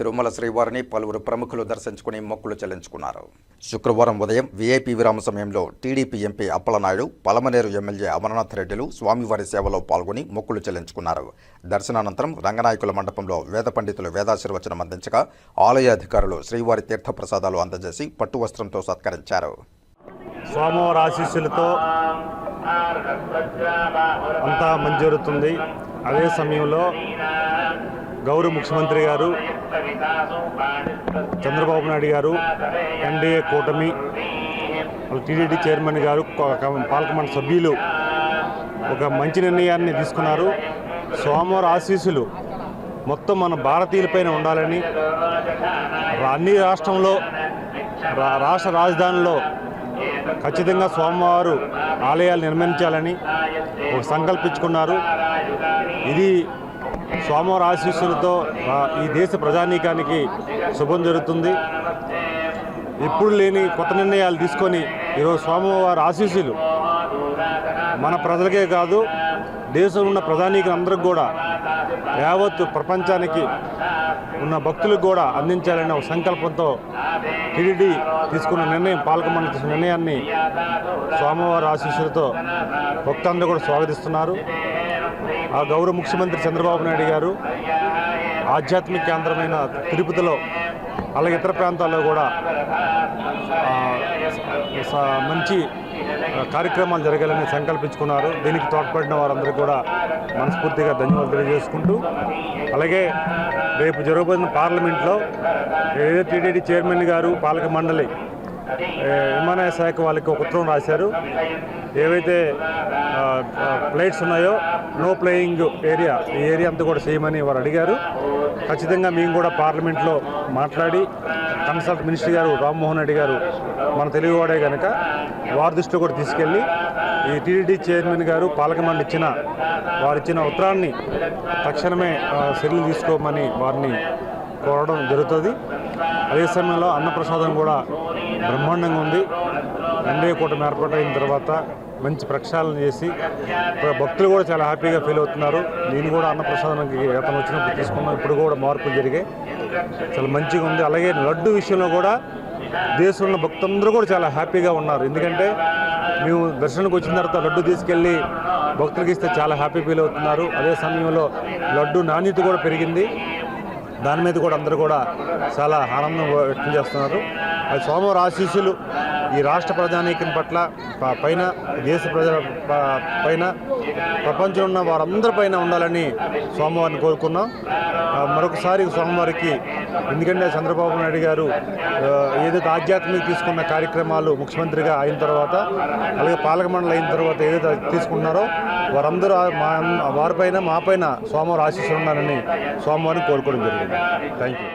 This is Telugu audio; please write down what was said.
తిరుమల శ్రీవారిని పలువురు ప్రముఖులు దర్శించుకుని మొక్కులు చెల్లించుకున్నారు. శుక్రవారం ఉదయం వీఐపీ విరామ సమయంలో TDP MP Appalanaidu Palamaner MLA Amarnath రెడ్డిలు స్వామివారి సేవలో పాల్గొని మొక్కులు చెల్లించుకున్నారు. దర్శనానంతరం రంగనాయకుల మండపంలో వేద పండితులు వేదాశీర్వచనం అందించగా ఆలయ అధికారులు శ్రీవారి తీర్థప్రసాదాలు అందజేసి పట్టు వస్త్రంతో సత్కరించారు. స్వామివారి ఆశీస్సులతో అంతా మంజూరుతుంది. అదే సమయంలో గౌరవ ముఖ్యమంత్రి గారు చంద్రబాబు నాయుడు గారు ఎన్డీఏ కూటమి టీడీడీ చైర్మన్ గారు పాలకమండలి సభ్యులు ఒక మంచి నిర్ణయాన్ని తీసుకున్నారు. సోమవారం ఆశీస్సులు మొత్తం మన భారతీయులపైన ఉండాలని అన్ని రాష్ట్రంలో రా- రాష్ట్ర రాజధానిలో ఖచ్చితంగా సోమవారు ఆలయాలు నిర్మించాలని ఒక సంకల్పించుకున్నారు. ఇది స్వామివారి ఆశీస్సులతో ఈ దేశ ప్రజానీకానికి శుభం జరుగుతుంది. ఎప్పుడు లేని కొత్త నిర్ణయాలు తీసుకొని ఈరోజు స్వామివారి ఆశీస్సులు మన ప్రజలకే కాదు దేశంలో ఉన్న ప్రధానికులందరికీ కూడా యావత్ ప్రపంచానికి ఉన్న భక్తులకు కూడా అందించాలనే ఒక సంకల్పంతో టీడీడీ తీసుకున్న నిర్ణయం పాల్గొన తీసుకున్న నిర్ణయాన్ని స్వామివారి ఆశీస్సులతో భక్తులందరూ కూడా స్వాగతిస్తున్నారు. ఆ గౌరవ ముఖ్యమంత్రి చంద్రబాబు నాయుడు గారు ఆధ్యాత్మిక కేంద్రమైన తిరుపతిలో అలాగే ఇతర ప్రాంతాల్లో కూడా మంచి కార్యక్రమాలు జరగాలని సంకల్పించుకున్నారు. దీనికి తోడ్పడిన వారందరికీ కూడా మనస్ఫూర్తిగా ధన్యవాదాలు తెలియజేసుకుంటూ అలాగే రేపు జరగబోతున్న పార్లమెంట్లో ఏదైతే టీడీడీ చైర్మన్ గారు పాలక మండలి విమానయాన శాఖ వాళ్ళకి ఒక ఉత్తరం రాశారు. ఏవైతే ప్లేట్స్ ఉన్నాయో నో ప్లేయింగ్ ఏరియా ఈ ఏరియా అంతా కూడా చేయమని వారు అడిగారు. ఖచ్చితంగా మేము కూడా పార్లమెంట్లో మాట్లాడి కన్సల్ట్ మినిస్టర్ గారు రామ్మోహన్ రెడ్డి గారు మన తెలుగువాడే కనుక వారి దృష్టిలో కూడా తీసుకెళ్ళి ఈ టీడీడీ చైర్మన్ గారు పాలకమండలి ఇచ్చిన వారు ఇచ్చిన ఉత్తరాన్ని తక్షణమే చర్యలు తీసుకోమని వారిని కోరడం జరుగుతుంది. అదే సమయంలో అన్నప్రసాదం కూడా బ్రహ్మాండంగా ఉంది. ఎన్డీఏ కూటమి ఏర్పాటైన తర్వాత మంచి ప్రక్షాళన చేసి భక్తులు కూడా చాలా హ్యాపీగా ఫీల్ అవుతున్నారు. నేను కూడా అన్నప్రసాదానికి గతం వచ్చినప్పుడు తీసుకున్నాం ఇప్పుడు కూడా మార్పులు జరిగాయి. చాలా మంచిగా ఉంది. అలాగే లడ్డు విషయంలో కూడా దేశంలో భక్తులందరూ కూడా చాలా హ్యాపీగా ఉన్నారు. ఎందుకంటే మేము దర్శనకు వచ్చిన తర్వాత లడ్డు తీసుకెళ్ళి భక్తులకి ఇస్తే చాలా హ్యాపీ ఫీల్ అవుతున్నారు. అదే సమయంలో లడ్డు నాణ్యత కూడా పెరిగింది. దాని మీద కూడా అందరూ కూడా చాలా ఆనందం వ్యక్తం చేస్తున్నారు. అది సోమవారం ఆశీస్సులు ఈ రాష్ట్ర ప్రధానికం పట్ల పైన దేశ ప్రజల పైన ప్రపంచంలో ఉన్న వారందరి పైన ఉండాలని సోమవారిని కోరుకున్నాం. మరొకసారి స్వామివారికి ఎందుకంటే చంద్రబాబు నాయుడు గారు ఏదైతే ఆధ్యాత్మిక తీసుకున్న కార్యక్రమాలు ముఖ్యమంత్రిగా అయిన తర్వాత అలాగే పాలక మండలి అయిన తర్వాత ఏదైతే తీసుకున్నారో వారందరూ మా వారిపైన మాపైన సోమవారం ఆశీస్సులు ఉండాలని సోమవారం కోరుకోవడం జరిగింది. Thank you